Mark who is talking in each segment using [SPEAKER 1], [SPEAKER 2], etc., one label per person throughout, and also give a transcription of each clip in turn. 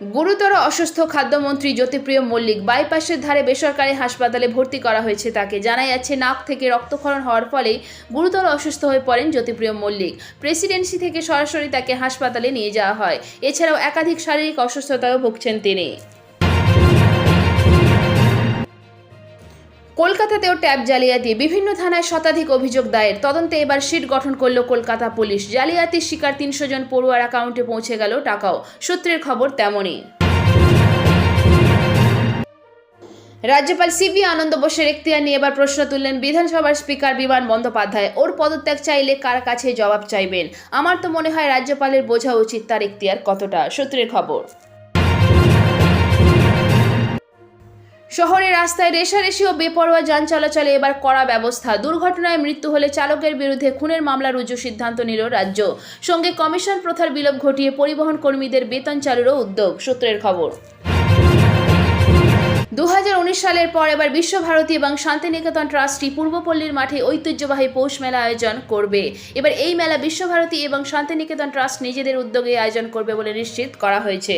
[SPEAKER 1] গুরুতর অসুস্থ খাদ্যমন্ত্রী জ্যোতিপ্রিয় মল্লিক বাইপাসের ধারে বেসরকারি হাসপাতালে ভর্তি করা হয়েছে তাকে। জানা যাচ্ছে, নাক থেকে রক্তক্ষরণ হওয়ার ফলে গুরুতর অসুস্থ হয়ে পড়েন জ্যোতিপ্রিয় মল্লিক। প্রেসিডেন্সি থেকে সরাসরি তাকে হাসপাতালে নিয়ে যাওয়া হয়। এছাড়াও একাধিক শারীরিক অসুস্থতাও ভুগছেন তিনি। কলকাতাতেও ট্যাব জালিয়াতি। বিভিন্ন থানায় শতাধিক অভিযোগ দায়ের। তদন্তে এবার সিট গঠন করল কলকাতা পুলিশ। জালিয়াতির শিকার তিনশো জন পড়ুয়ার অ্যাকাউন্টে পৌঁছে গেল টাকাও। সূত্রের খবর তেমনই। রাজ্যপাল সিবি আনন্দ বোসের এখতিয়ার নিয়ে এবার প্রশ্ন তুললেন বিধানসভার স্পিকার বিমান বন্দ্যোপাধ্যায়। ওর পদত্যাগ চাইলে কার কাছে জবাব চাইবেন? আমার তো মনে হয় রাজ্যপালের বোঝা উচিত তার এখতিয়ার কতটা। সূত্রের খবর। শহরের রাস্তায় রেশারেশি ও বেপরোয়া যান চলাচলে এবার কড়া ব্যবস্থা। দুর্ঘটনায় মৃত্যু হলে চালকের বিরুদ্ধে খুনের মামলা রুজু সিদ্ধান্ত নিল রাজ্য। সঙ্গে কমিশন প্রথার বিলোপ ঘটিয়ে পরিবহন কর্মীদের বেতন চালুরও উদ্যোগ, সূত্রের খবর। দু হাজার উনিশ সালের পর এবার বিশ্বভারতী এবং শান্তিনিকেতন ট্রাস্টটি পূর্বপল্লীর মাঠে ঐতিহ্যবাহী পৌষ মেলা আয়োজন করবে। এবার এই মেলা বিশ্বভারতী এবং শান্তিনিকেতন ট্রাস্ট নিজেদের উদ্যোগে আয়োজন করবে বলে নিশ্চিত করা হয়েছে।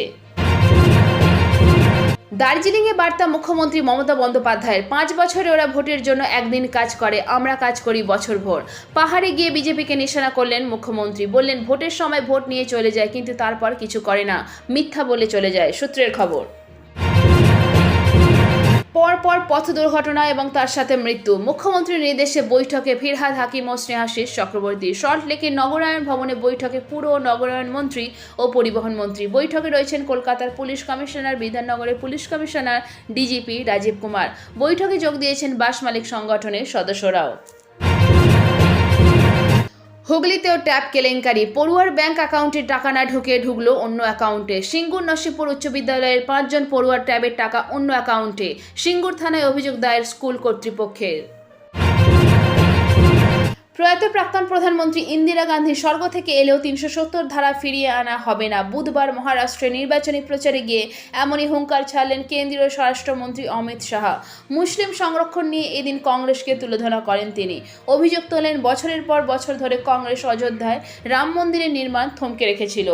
[SPEAKER 1] দার্জিলিংয়ে বার্তা মুখ্যমন্ত্রী মমতা বন্দ্যোপাধ্যায়ের। পাঁচ বছরে ওরা ভোটের জন্য একদিন কাজ করে, আমরা কাজ করি বছরভর পাহাড়ে গিয়ে বিজেপিকে নিশানা করলেন মুখ্যমন্ত্রী। বললেন, ভোটের সময় ভোট নিয়ে চলে যায়, কিন্তু তারপর কিছু করে না। মিথ্যা বলে চলে যায়। সূত্রের খবর। পরপর পথ দুর্ঘটনা এবং তার সাথে মৃত্যু। মুখ্যমন্ত্রীর নির্দেশে বৈঠকে ফিরহাদ হাকিম ও স্নেহাশিস চক্রবর্তী। সল্ট লেকে নগরায়ণ ভবনে বৈঠকে পুর ও নগরায়ণ মন্ত্রী ও পরিবহন মন্ত্রী। বৈঠকে রয়েছেন কলকাতার police commissioner, বিধাননগরের police commissioner, DGP Rajeev Kumar. বৈঠকে যোগ দিয়েছেন বাস মালিক সংগঠনের সদস্যরাও। হুগলিতেও ট্যাপ কেলেঙ্কারি। পড়ুয়ার ব্যাংক অ্যাকাউন্টে টাকা না ঢুকে ঢুকলো অন্য অ্যাকাউন্টে। সিঙ্গুর নসিপুর উচ্চ বিদ্যালয়ের পাঁচজন পড়ুয়ার ট্যাবের টাকা অন্য অ্যাকাউন্টে। সিঙ্গুর থানায় অভিযোগ দায়ের স্কুল কর্তৃপক্ষের। প্রয়াত প্রাক্তন প্রধানমন্ত্রী ইন্দিরা গান্ধী স্বর্গ থেকে এলেও তিনশো সত্তর ধারা ফিরিয়ে আনা হবে না। বুধবার মহারাষ্ট্রে নির্বাচনী প্রচারে গিয়ে এমনই হুঙ্কার ছাড়লেন কেন্দ্রীয় স্বরাষ্ট্রমন্ত্রী অমিত শাহ। মুসলিম সংরক্ষণ নিয়ে এদিন কংগ্রেসকে তুলোধনা করেন তিনি। অভিযোগ তোলেন, বছরের পর বছর ধরে কংগ্রেস অযোধ্যায় রাম মন্দিরের নির্মাণ থমকে রেখেছিল।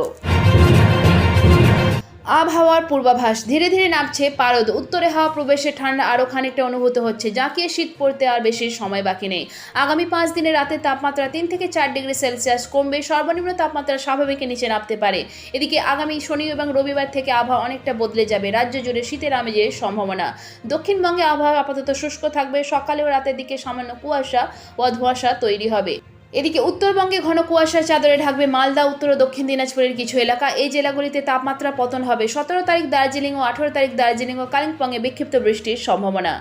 [SPEAKER 1] আবহাওয়ার পূর্বাভাস। ধীরে ধীরে নামছে পারদ। উত্তরে হাওয়া প্রবেশে ঠান্ডা আরও খানিকটা অনুভূত হচ্ছে। জাঁকিয়ে শীত পড়তে আর বেশি সময় বাকি নেই। আগামী পাঁচ দিনে রাতের তাপমাত্রা তিন থেকে চার ডিগ্রি সেলসিয়াস কমবে। সর্বনিম্ন তাপমাত্রা স্বাভাবিকের নিচে নামতে পারে। এদিকে আগামী শনি এবং রবিবার থেকে আবহাওয়া অনেকটা বদলে যাবে। রাজ্য জুড়ে শীতের আমেজের সম্ভাবনা। দক্ষিণবঙ্গে আবহাওয়া আপাতত শুষ্ক থাকবে। সকালে ও রাতের দিকে সামান্য কুয়াশা ও ধোঁয়াশা তৈরি হবে। এদিকে উত্তরবঙ্গে ঘন কুয়াশার চাদরে ঢাকবে মালদা, উত্তর ও দক্ষিণ দিনাজপুরের কিছু এলাকা। এই জেলাগুলিতে তাপমাত্রা পতন হবে। সতেরো তারিখ দার্জিলিং ও আঠারো তারিখ দার্জিলিং ও কালিম্পংয়ে বিক্ষিপ্ত বৃষ্টির সম্ভাবনা।